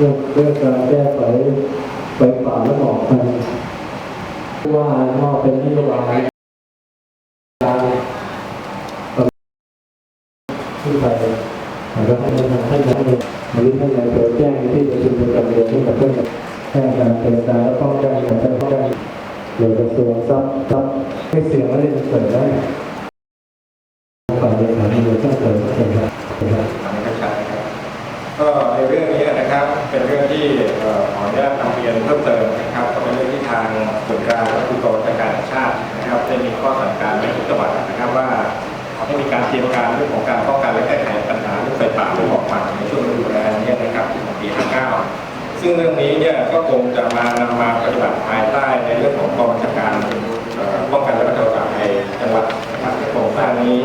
เรื่องเรื่องการแก้ไขไฟป่าและหมอกควันว่ามอเป็นนโยบายการที่ไปแล้วให้ท่างท่านนายกหรือท่านนายกแจ้งที่ประชุมประจำเดือนให้กับเพื่อนแจ้งการเตือนการและป้องกันการป้องกันเกี่ยวกับกระทรวงทรัพย์ทรัพย์ให้เสียงอะไรจะเกิดได้ฝ่ายบริหารเมืองต้องเกิดเกิดได้ อันนี้ก็ชัดนะครับ ก็ในเรื่องนี้นะครับเป็นเรื่องที่ขออนุญาตนำเรียนเพิ่มเติมนะครับก็เป็นเรื่องที่ทางส่วนกลางและคือกองบัญชการชาตินะครับได้มีข้อสั่งการไว้ทุกจังหวัดนะครับว่าให้มีการเตรียมการเรื่องของการป้องกันและแก้ไขปัญหาเรื่องไฟป่าและหมอกควันในช่วงฤดูแล้งนี้นะครับของปี59ซึ่งเรื่องนี้เนี่ยก็คงจะมานำมาปฏิบัติภายใต้ในเรื่องของกองบัญชการป้องกันและบรรเทาสาธารณภัยจังหวัดนะครับในโครงสร้างนี้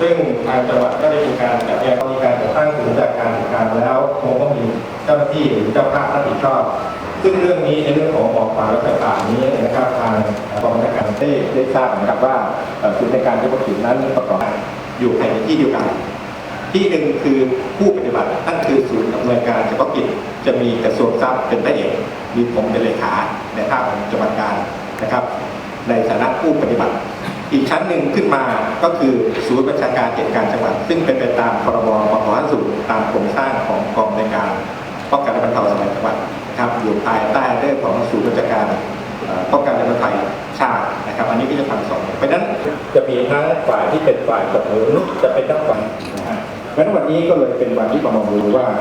ซึ่งทางจังหวัดก็ได้มีการจัดแยกมีการ ตั้งศูนย์จัดการจัดการแล้วคงต้องมีเจ้าหน้าที่หรือเจ้าภาพรับผิดชอบ ซึ่งเรื่องนี้ในเรื่องของหมอกควันและไฟป่านี้นะครับทางกองบัญชาการได้ได้ทราบนะครับว่าเอ่อศูนย์ในการเฉพาะกิจนั้นประกอบอยู่ในที่เดียวกันที่หนึ่งคือผู้ปฏิบัตินั่นคือศูนย์อำนวยการเฉพาะกิจจะมีกระทรวงทรัพย์เป็นพระเอกมีผมเป็นเลขาในภาพของจังหวัดการนะครับ ในฐานะผู้ปฏิบัติ อีกชั้นหนึ่งขึ้นมาก็คือศูนย์บัญชาการเหตุการณ์จังหวัด ซึ่งเป็นไปตามพรบปภสูตรตามโครงสร้างของกองในการป้องกันและบรรเทาสาธารณภัยจังหวัดครับอยู่ภายใต้เรื่องของศูนย์บัญชาการป้องกันและบรรเทาชาตินะครับ อันนี้ก็จะทำสองเพราะนั้นจะมีทั้งฝ่ายที่เป็นฝ่ายสนับสนุนจะเป็นทั้งฝ่ายนะฮะเพราะนั้นวันนี้ก็เลยเป็นวันที่ประมวลดูว่า